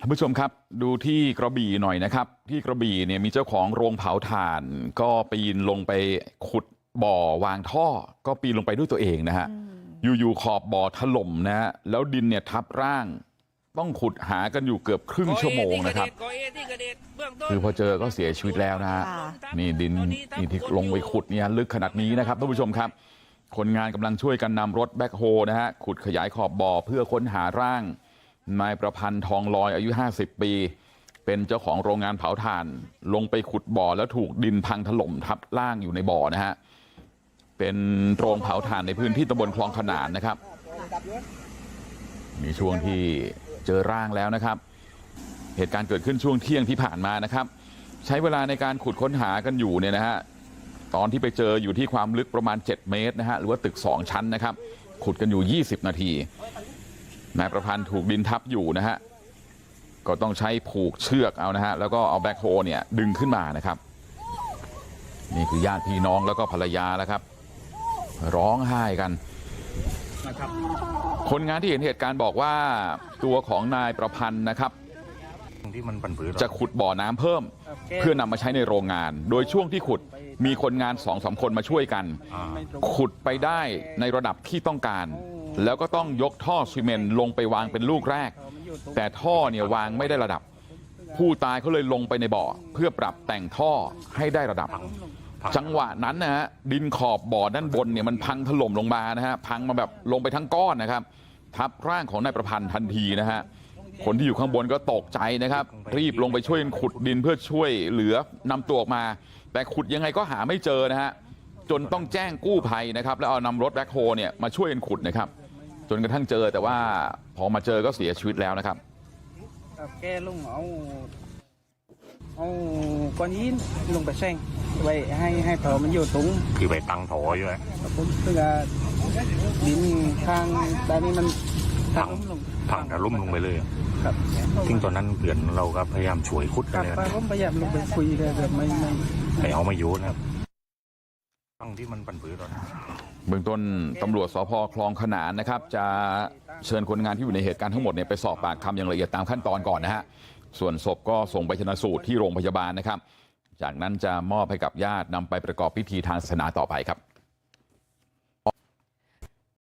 ท่านผู้ชมครับดูที่กระบี่หน่อยนะครับที่กระบี่เนี่ยมีเจ้าของโรงเผาถ่านก็ปีนลงไปขุดบ่อวางท่อก็ปีนลงไปด้วยตัวเองนะฮะอยู่ๆขอบบ่อถล่มนะฮะแล้วดินเนี่ยทับร่างต้องขุดหากันอยู่เกือบครึ่งชั่วโมงนะครับคือพอเจอก็เสียชีวิตแล้วนะฮะค่ะนี่ดินนี่ที่ลงไปขุดเนี่ยลึกขนาดนี้นะครับท่านผู้ชมครับคนงานกำลังช่วยกันนำรถแบ็คโฮนะฮะขุดขยายขอบบ่อเพื่อค้นหาร่าง นายประพันธ์ทองลอยอายุ50ปีเป็นเจ้าของโรงงานเผาถ่านลงไปขุดบ่อแล้วถูกดินพังถล่มทับร่างอยู่ในบ่อนะฮะเป็นโรงเผาถ่านในพื้นที่ตำบลคลองขนานนะครับมีช่วงที่เจอร่างแล้วนะครับเหตุการณ์เกิดขึ้นช่วงเที่ยงที่ผ่านมานะครับใช้เวลาในการขุดค้นหากันอยู่เนี่ยนะฮะตอนที่ไปเจออยู่ที่ความลึกประมาณ 7 เมตรนะฮะหรือว่าตึก 2 ชั้นนะครับขุดกันอยู่ 20 นาที นายประพันธ์ถูกดินทับอยู่นะฮะก็ต้องใช้ผูกเชือกเอานะฮะแล้วก็เอาแบ็คโฮเนี่ยดึงขึ้นมานะครับนี่คือญาติพี่น้องแล้วก็ภรรยาแล้วครับ ร้องไห้กัน คนงานที่เห็นเหตุการณ์บอกว่าตัวของนายประพันธ์นะครับจะขุดบ่อน้ำเพิ่ม เพื่อนำมาใช้ในโรงงาน โดยช่วงที่ขุดมีคนงานสองสามคนมาช่วยกัน ขุดไปได้ในระดับที่ต้องการ แล้วก็ต้องยกท่อซีเมนลงไปวางเป็นลูกแรกแต่ท่อเนี่ยวางไม่ได้ระดับผู้ตายเขาเลยลงไปในบ่อเพื่อปรับแต่งท่อให้ได้ระดับจังหวะนั้นนะฮะดินขอบบ่อด้านบนเนี่ยมันพังถล่มลงมานะฮะพังมาแบบลงไปทั้งก้อนนะครับทับร่างของนายประพันธ์ทันทีนะฮะคนที่อยู่ข้างบนก็ตกใจนะครับ รีบลงไปช่วยขุดดินเพื่อช่วยเหลือนำตัวออกมา แต่ขุดยังไงก็หาไม่เจอนะฮะจนต้องแจ้งกู้ภัยนะครับ แล้วเอานำรถแบ็คโฮเนี่ยมาช่วยกันขุดนะครับ จนกระทั่งเจอแต่ว่าพอมาเจอก็เสียชีวิตแล้วนะครับเอาแก้ลงเอาเอาก้อนหินลงไปแซงไว้ให้ให้เถามันอยู่ตรงคือไปตั้งโถอยู่ไงครับผมเพื่อดินข้างด้านนี้มันพังถล่มลงพังทะลุ่มลงไปเลยครับซึ่งตอนนั้นเพื่อนเราก็พยายามช่วยคุดคกัรันบเลยป้าผมพยายามลงไปคุยเลยแบบไม่ไม่แต่เอาไม่อยู่นะครับ เบื้องต้นตำรวจสพคลองขนานนะครับจะเชิญคนงานที่อยู่ในเหตุการณ์ทั้งหมดเนี่ยไปสอบปากคำอย่างละเอียดตามขั้นตอนก่อนนะฮะส่วนศพก็ส่งไปชนะสูตรที่โรงพยาบาลนะครับจากนั้นจะมอบให้กับญาตินำไปประกอบพิธีทางศาสนาต่อไปครับ